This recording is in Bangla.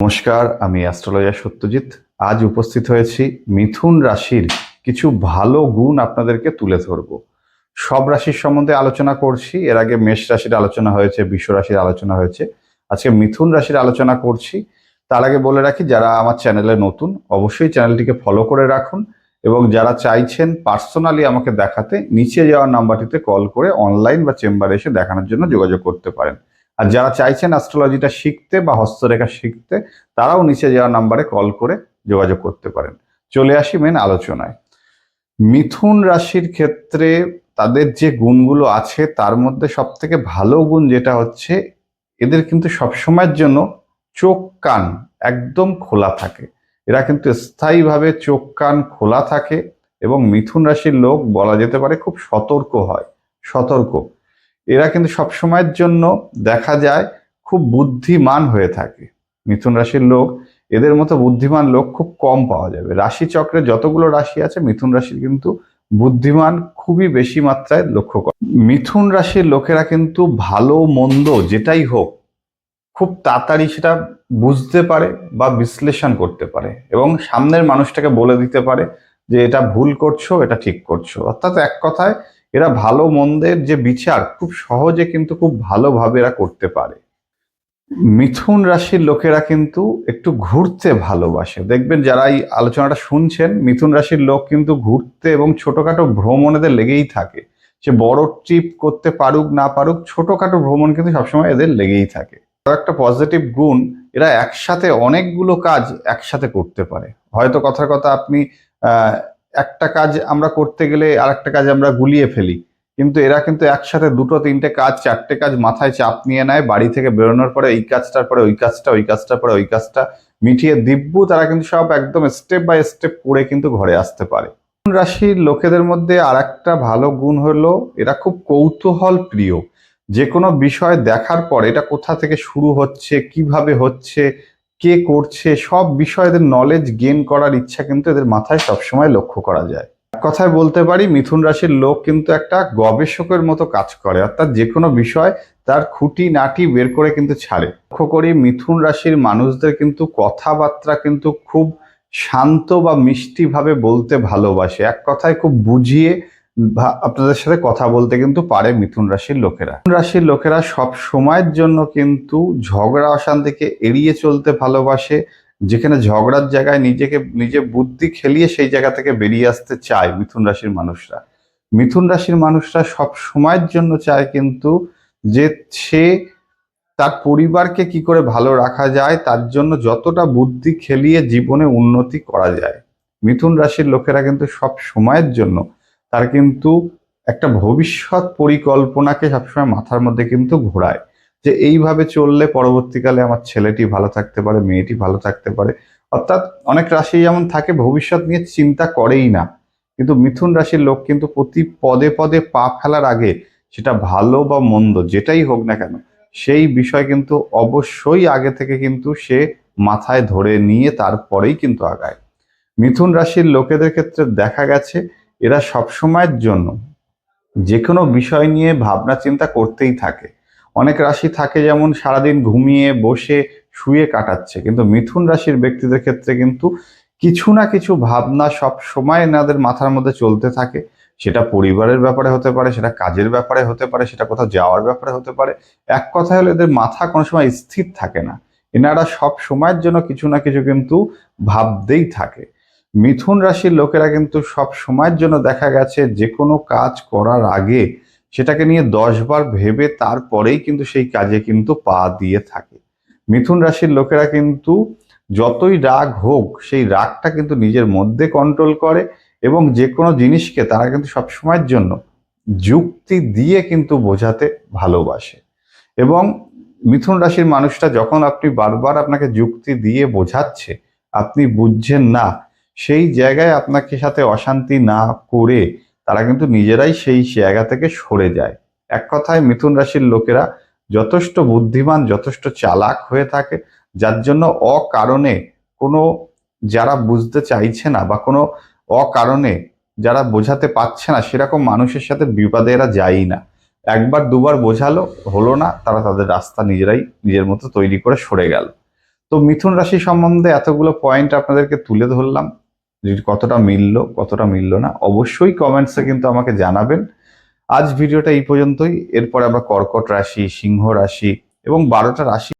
নমস্কার, আমি অ্যাস্ট্রোলজার সত্যজিৎ। আজ উপস্থিত হয়েছি মিথুন রাশির কিছু ভালো গুণ আপনাদেরকে তুলে ধরবো। সব রাশির সম্বন্ধে আলোচনা করছি, এর আগে মেষ রাশির আলোচনা হয়েছে বিশ্ব রাশির আলোচনা হয়েছে। আজকে মিথুন রাশির আলোচনা করছি। তার আগে বলে রাখি, যারা আমার চ্যানেলে নতুন, অবশ্যই চ্যানেলটিকে ফলো করে রাখুন এবং যারা চাইছেন পার্সোনালি আমাকে দেখাতে, নিচে যাওয়ার নাম্বারটিতে কল করে অনলাইন বা চেম্বারে এসে দেখানোর জন্য যোগাযোগ করতে পারেন। আর যারা চাইছেন অ্যাস্ট্রোলজিটা শিখতে বা হস্তরেখা শিখতে, তারাও নিচে যাওয়া নাম্বারে কল করে যোগাযোগ করতে পারেন। চলে আসি মেন আলোচনায়। মিথুন রাশির ক্ষেত্রে তাদের যে গুণগুলো আছে, তার মধ্যে সব থেকে ভালো গুণ যেটা হচ্ছে, এদের কিন্তু সবসময়ের জন্য চোখ কান একদম খোলা থাকে। এরা কিন্তু স্থায়ীভাবে চোখ কান খোলা থাকে এবং মিথুন রাশির লোক বলা যেতে পারে খুব সতর্ক হয়, সতর্ক। এরা কিন্তু সবসময়ের জন্য দেখা যায় খুব বুদ্ধিমান হয়ে থাকে। মিথুন রাশির লোক, এদের মতো বুদ্ধিমান লোক খুব কম পাওয়া যাবে। রাশি চক্রে যতগুলো রাশি আছে, মিথুন রাশির কিন্তু বুদ্ধিমান খুবই বেশি মাত্রায় লক্ষ্য করে। মিথুন রাশির লোকেরা কিন্তু ভালো, মন্দ, যেটাই হোক, খুব তাড়াতাড়ি সেটা বুঝতে পারে বা বিশ্লেষণ করতে পারে এবং সামনের মানুষটাকে বলে দিতে পারে যে, এটা ভুল করছ, এটা ঠিক করছ। অর্থাৎ এক কথায় এরা ভালো মন্দের যে বিচার খুব সহজে কিন্তু খুব ভালোভাবে এরা করতে পারে। মিথুন রাশির লোকেরা কিন্তু একটু ঘুরতে ভালোবাসে। দেখবেন যারা এই আলোচনাটা শুনছেন, মিথুন রাশির লোক কিন্তু ঘুরতে এবং ছোটখাটো ভ্রমণেদের লেগেই থাকে। সে বড় ট্রিপ করতে পারুক, না পারুক, ছোটখাটো ভ্রমণ কিন্তু সবসময় এদের লেগেই থাকে। আরও একটা পজিটিভ গুণ, এরা একসাথে অনেকগুলো কাজ একসাথে করতে পারে। হয়তো কথার কথা আপনি একটা কাজ আমরা করতে গেলে আর একটা কাজ আমরা গুলিয়ে ফেলি। কিন্তু এরা কিন্তু একসাথে দুটো, তিনটে কাজ, চারটে কাজ মাথায় চাপ নিয়ে নেয়, বাড়ি থেকে বেরোনোর পরে এই কাজটার পরে ওই কাজটা, ওই কাজটার পরে ওই কাজটা মিটিয়ে দিব্যু তারা কিন্তু সব একদম স্টেপ বাই স্টেপ করে কিন্তু ঘরে আসতে পারে। রাশির লোকেদের মধ্যে আর একটা ভালো গুণ হলো, এরা খুব কৌতূহল প্রিয়। যে কোনো বিষয় দেখার পর এটা কোথা থেকে শুরু হচ্ছে, কীভাবে হচ্ছে কে করছে, সব বিষয়েদের নলেজ গেইন করার ইচ্ছা কিন্তু এদের মাথায় সবসময় লক্ষ্য করা যায়। কথায় বলতে পারি, মিথুন রাশির লোক কিন্তু একটা গবেষকের মতো কাজ করে, অর্থাৎ যে কোনো বিষয় তার খুঁটি নাটি বের করে কিন্তু ছাড়ে। লক্ষ্য করি, মিথুন রাশির মানুষদের কিন্তু কথাবার্তা কিন্তু খুব শান্ত বা মিষ্টিভাবে বলতে ভালোবাসে। এক কথায় খুব বুঝিয়ে আপনাদের সাথে কথা বলতে কিন্তু পারে মিথুন রাশির লোকেরা। মিথুন রাশির লোকেরা সব সময়ের জন্য কিন্তু ঝগড়া, অশান্তিকে এড়িয়ে চলতে ভালোবাসে, যেখানে ঝগড়ার জায়গায় নিজেকে নিজে বুদ্ধি খেলিয়ে সেই জায়গা থেকে বেরিয়ে আসতে চায় মিথুন রাশির মানুষরা। মিথুন রাশির মানুষরা সব সময়ের জন্য চায় কিন্তু যে সে তার পরিবারকে কি করে ভালো রাখা যায়, তার জন্য যতটা বুদ্ধি খেলিয়ে জীবনে উন্নতি করা যায়। মিথুন রাশির লোকেরা কিন্তু সব সময়ের জন্য তার কিন্তু একটা ভবিষ্যৎ পরিকল্পনাকে সবসময় মাথার মধ্যে কিন্তু ঘোরায় যে এইভাবে চললে পরবর্তীকালে আমার ছেলেটি ভালো থাকতে পারে, মেয়েটি ভালো থাকতে পারে। অর্থাৎ অনেক রাশি যেমন থাকে, ভবিষ্যৎ নিয়ে চিন্তা করেই না। কিন্তু মিথুন রাশির লোক কিন্তু প্রতি পদে পদে পা ফেলার আগে সেটা ভালো বা মন্দ, যেটাই হোক না কেন, সেই বিষয় কিন্তু অবশ্যই আগে থেকে কিন্তু সে মাথায় ধরে নিয়ে তারপরেই কিন্তু আগায়। মিথুন রাশির লোকেদের ক্ষেত্রে দেখা গেছে এরা সবসময়ের জন্য যে কোনো বিষয় নিয়ে ভাবনা চিন্তা করতেই থাকে। অনেক রাশি থাকে যেমন সারাদিন ঘুমিয়ে বসে শুয়ে কাটাচ্ছে, কিন্তু মিথুন রাশির ব্যক্তিদের ক্ষেত্রে কিন্তু কিছু না কিছু ভাবনা সব সময় এনাদের মাথার মধ্যে চলতে থাকে। সেটা পরিবারের ব্যাপারে হতে পারে, সেটা কাজের ব্যাপারে হতে পারে, সেটা কোথাও যাওয়ার ব্যাপারে হতে পারে। এক কথা হলো এদের মাথা কোনো সময় স্থির থাকে না। এনারা সব সময়ের জন্য কিছু না কিছু কিন্তু ভাবতেই থাকে। মিথুন রাশির লোকেরা কিন্তু সব সময়ের জন্য দেখা গেছে যে কোনো কাজ করার আগে সেটাকে নিয়ে দশবার ভেবে তারপরেই কিন্তু সেই কাজে কিন্তু পা দিয়ে থাকে। মিথুন রাশির লোকেরা কিন্তু যতই রাগ হোক, সেই রাগটা কিন্তু নিজের মধ্যে কন্ট্রোল করে এবং যে কোনো জিনিসকে তারা কিন্তু সব সময়ের জন্য যুক্তি দিয়ে কিন্তু বোঝাতে ভালোবাসে। এবং মিথুন রাশির মানুষটা যখন আপনি বারবার আপনাকে যুক্তি দিয়ে বোঝাচ্ছে, আপনি বুঝছেন না সেই জায়গায় আপনাকে সাথে অশান্তি না করে তারা কিন্তু নিজেরাই সেই জায়গা থেকে সরে যায়। এক কথায় মিথুন রাশির লোকেরা যথেষ্ট বুদ্ধিমান, যথেষ্ট চালাক হয়ে থাকে, যার জন্য অকারণে কোনো যারা বুঝতে চাইছে না বা কোনো অকারণে যারা বোঝাতে পারছে না, সেরকম মানুষের সাথে বিপদে এরা যায়ই না। একবার, দুবার বোঝালো, হলো না, তারা তাদের রাস্তা নিজেরাই নিজের মতো তৈরি করে সরে গেল। তো মিথুন রাশি সম্বন্ধে এতগুলো পয়েন্ট আপনাদেরকে তুলে ধরলাম। কতটা মিলল কতটা মিলল না, অবশ্যই কমেন্টসে কিন্তু আমাকে জানাবেন। আজ ভিডিওটা এই পর্যন্তই। এরপর আমরা কর্কট রাশি, সিংহ রাশি এবং বারোটা রাশি